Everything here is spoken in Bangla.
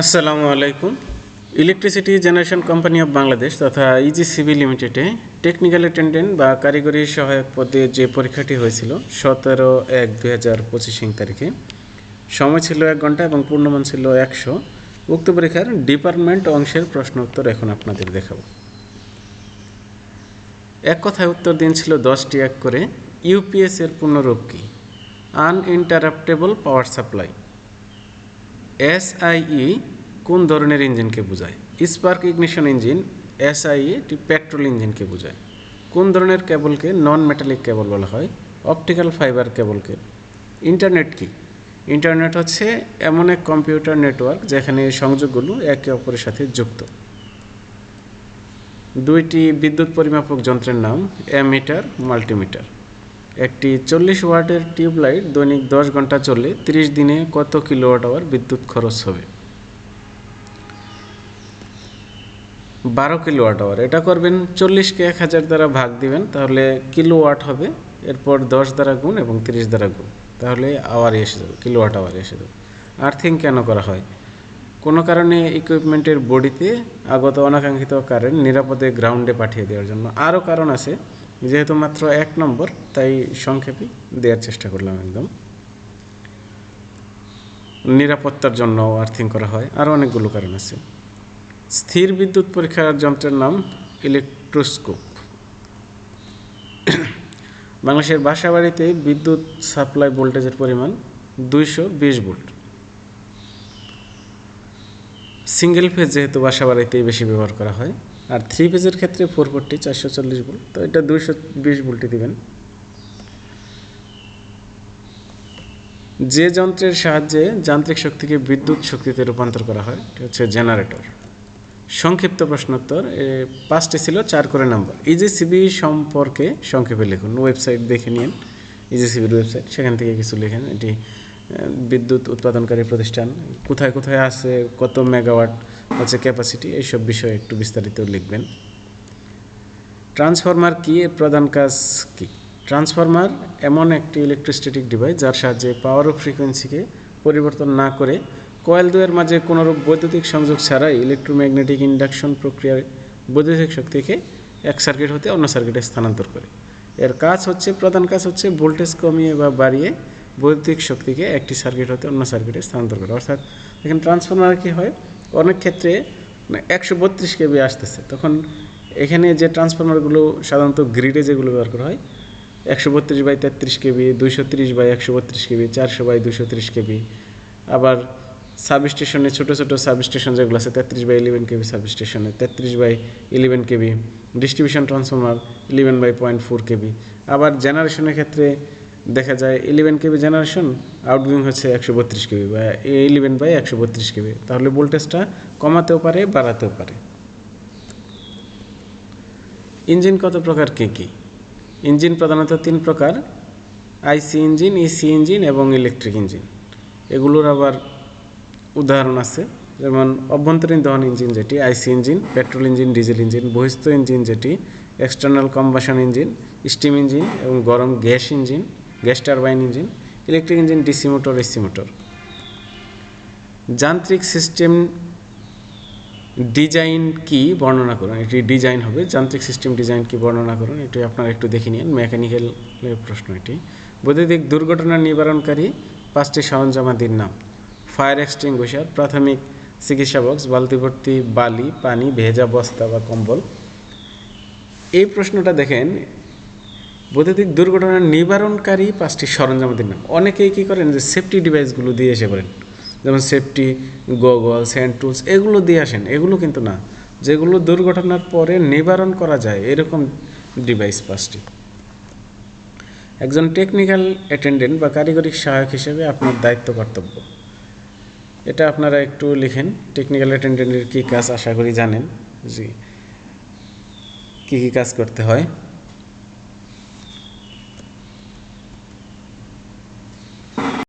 আসসালামু আলাইকুম। Electricity generation company of Bangladesh তথা ইজিসিবি লিমিটেডে টেকনিক্যাল অ্যাটেন্ডেন্ট বা কারিগরি সহায়ক পদে যে পরীক্ষাটি হয়েছিল সতেরো এক দুই হাজার পঁচিশ তারিখে। সময় ছিল এক ঘণ্টা এবং পূর্ণমান ছিল একশো। উক্ত পরীক্ষার ডিপার্টমেন্ট অংশের প্রশ্ন উত্তর এখন আপনাদের দেখাবো। এক কথায় উত্তর দিন ছিল দশটি এক করে। ইউপিএস এর পূর্ণরূপ কি? আনইন্টারাপ্টেবল পাওয়ার সাপ্লাই এসআইই কোন ধরনের ইঞ্জিনকে বোঝায়? স্পার্ক ইগনিশন ইঞ্জিন এসআইই এটি পেট্রোল ইঞ্জিনকে বোঝায়। কোন ধরনের কেবলকে নন মেটালিক কেবল বলা হয়? অপটিক্যাল ফাইবার কেবলকে। ইন্টারনেট কি? ইন্টারনেট হচ্ছে এমন এক কম্পিউটার নেটওয়ার্ক যেখানে সংযোগগুলো একে অপরের সাথে যুক্ত। দুইটি বিদ্যুৎ পরিমাপক যন্ত্রের নাম, অ্যামিটার, মাল্টিমিটার। একটি চল্লিশ ওয়াটের টিউবলাইট দৈনিক দশ ঘণ্টা চললে তিরিশ দিনে কত কিলোওয়াট আওয়ার বিদ্যুৎ খরচ হবে? বারো কিলোওয়াট আওয়ার। এটা করবেন চল্লিশকে এক হাজার দ্বারা ভাগ দিবেন, তাহলে কিলোওয়াট হবে, এরপর দশ দ্বারা গুণ এবং তিরিশ দ্বারা গুণ। তাহলে আওয়ারে এসে যাবে, কিলোওয়াট আওয়ারে এসে যাবে। আর্থিং কেন করা হয়? কোনো কারণে ইকুইপমেন্টের বডিতে আগত অনাকাঙ্ক্ষিত কারেন্ট নিরাপদে গ্রাউন্ডে পাঠিয়ে দেওয়ার জন্য। আরও কারণ আছে যেহেতু মাত্র এক নম্বর, তাই সংক্ষেপে দেওয়ার চেষ্টা করলাম একদম। নিরাপত্তার জন্য আর্থিং করা হয় আরও অনেকগুলো কারণ আছে। স্থির বিদ্যুৎ পরীক্ষার যন্ত্রের নাম ইলেকট্রোস্কোপ বাংলাদেশের বাসা বাড়িতে বিদ্যুৎ সাপ্লাই ভোল্টেজের পরিমাণ দুইশো বিশ ভোল্ট। সিঙ্গেল ফেজ যেহেতু বাসা বাড়িতেই বেশি ব্যবহার করা হয় আর থ্রি ফেজের ক্ষেত্রে ফোর ফোরটি চারশো চল্লিশ ভোল্ট তো এটা দুইশো বিশ ভোল্টই দিবেন। যে যন্ত্রের সাহায্যে যান্ত্রিক শক্তিকে বিদ্যুৎ শক্তিতে রূপান্তর করা হয়, এটা হচ্ছে জেনারেটর সংক্ষিপ্ত প্রশ্নোত্তর পাঁচটি ছিল, চার করে নাম্বার। ইজিসিবি সম্পর্কে সংক্ষেপে লিখুন ওয়েবসাইট দেখে নিন। ইজিসিবির ওয়েবসাইট সেখান থেকে কিছু লিখেন এটি বিদ্যুৎ উৎপাদনকারী প্রতিষ্ঠান। কোথায় কোথায় আছে, কত মেগাওয়াট হচ্ছে ক্যাপাসিটি এইসব বিষয়ে একটু বিস্তারিত লিখবেন। ট্রান্সফরমার কি, এর প্রধান কাজ কি? ট্রান্সফরমার এমন একটি ইলেকট্রোস্ট্যাটিক ডিভাইস যার সাহায্যে পাওয়ার ও ফ্রিকোয়েন্সিকে পরিবর্তন না করে কয়েল দুয়ের মাঝে কোনোরূপ বৈদ্যুতিক সংযোগ ছাড়াই ইলেকট্রোম্যাগনেটিক ইন্ডাকশন প্রক্রিয়ায় বৈদ্যুতিক শক্তিকে এক সার্কিট হতে অন্য সার্কিটে স্থানান্তর করে। এর কাজ হচ্ছে, প্রধান কাজ হচ্ছে ভোল্টেজ কমিয়ে বা বাড়িয়ে বৈদ্যুতিক শক্তিকে একটি সার্কিট হতে অন্য সার্কিটে স্থানান্তর করে। অর্থাৎ এখানে ট্রান্সফরমার কী হয়? অনেক ক্ষেত্রে একশো বত্রিশ কেবি আসতেছে। তখন এখানে যে ট্রান্সফরমারগুলো সাধারণত গ্রিডে যেগুলো ব্যবহার করা হয়, একশো বত্রিশ বাই তেত্রিশ কেবি, দুইশো তিরিশ বাই একশো বত্রিশ কেবি, চারশো বাই দুশো তিরিশ কেবি। আবার সাব স্টেশনে ছোটো ছোটো সাব স্টেশন যেগুলো আছে, তেত্রিশ বাই ইলেভেন কেবি সাব স্টেশনে তেত্রিশ by eleven KV. Distribution transformer eleven by point four KV. আবার জেনারেশনের ক্ষেত্রে দেখা যায় ইলেভেন কেবি জেনারেশন আউটগোয়িং হচ্ছে একশো বত্রিশ কেবি বা ইলেভেন বাই একশো বত্রিশ কেবি তাহলে ভোল্টেজটা কমাতেও পারে, বাড়াতেও পারে। ইঞ্জিন কত প্রকার, কী কী? ইঞ্জিন প্রধানত তিন প্রকার আইসি ইঞ্জিন ইসি ইঞ্জিন এবং ইলেকট্রিক ইঞ্জিন এগুলোর আবার উদাহরণ আছে, যেমন অভ্যন্তরীণ দহন ইঞ্জিন যেটি IC engine petrol engine diesel engine বহিস্থ engine যেটি external combustion engine steam engine এবং গরম gas engine gas turbine engine, electric engine, DC motor, AC motor. যান্ত্রিক সিস্টেম ডিজাইন কি বর্ণনা করুন? এটি ডিজাইন হবে, যান্ত্রিক সিস্টেম ডিজাইন কি বর্ণনা করুন? এটি আপনারা একটু দেখে নিন মেকানিক্যাল প্রশ্ন এটি। বৈদ্যুতিক দুর্ঘটনা নিবারণকারী পাঁচটি সরঞ্জামাদির নাম। ফায়ার এক্সটিংগুইশার, প্রাথমিক চিকিৎসা বক্স, বালতি ভর্তি বালি, পানি, ভেজা বস্তা বা কম্বল। এই প্রশ্নটা দেখেন বৈদ্যুতিক দুর্ঘটনা নিবারণকারী পাঁচটি সরঞ্জামাদির নাম অনেকেই কী করেন যে সেফটি ডিভাইসগুলো দিয়ে এসে পড়েন। যেমন সেফটি গগলস হ্যান্ড টুলস এগুলো দিয়ে আসেন। এগুলো কিন্তু না। যেগুলো দুর্ঘটনার পরে নিবারণ করা যায়, এরকম ডিভাইস পাঁচটি। একজন টেকনিক্যাল অ্যাটেন্ডেন্ট বা কারিগরিক সহায়ক হিসেবে আপনার দায়িত্ব কর্তব্য। এটা আপনারা একটু লিখেন টেকনিক্যাল অ্যাটেন্ডেন্টের কী কাজ, আশা করি জানেন জি কী কী কাজ করতে হয়।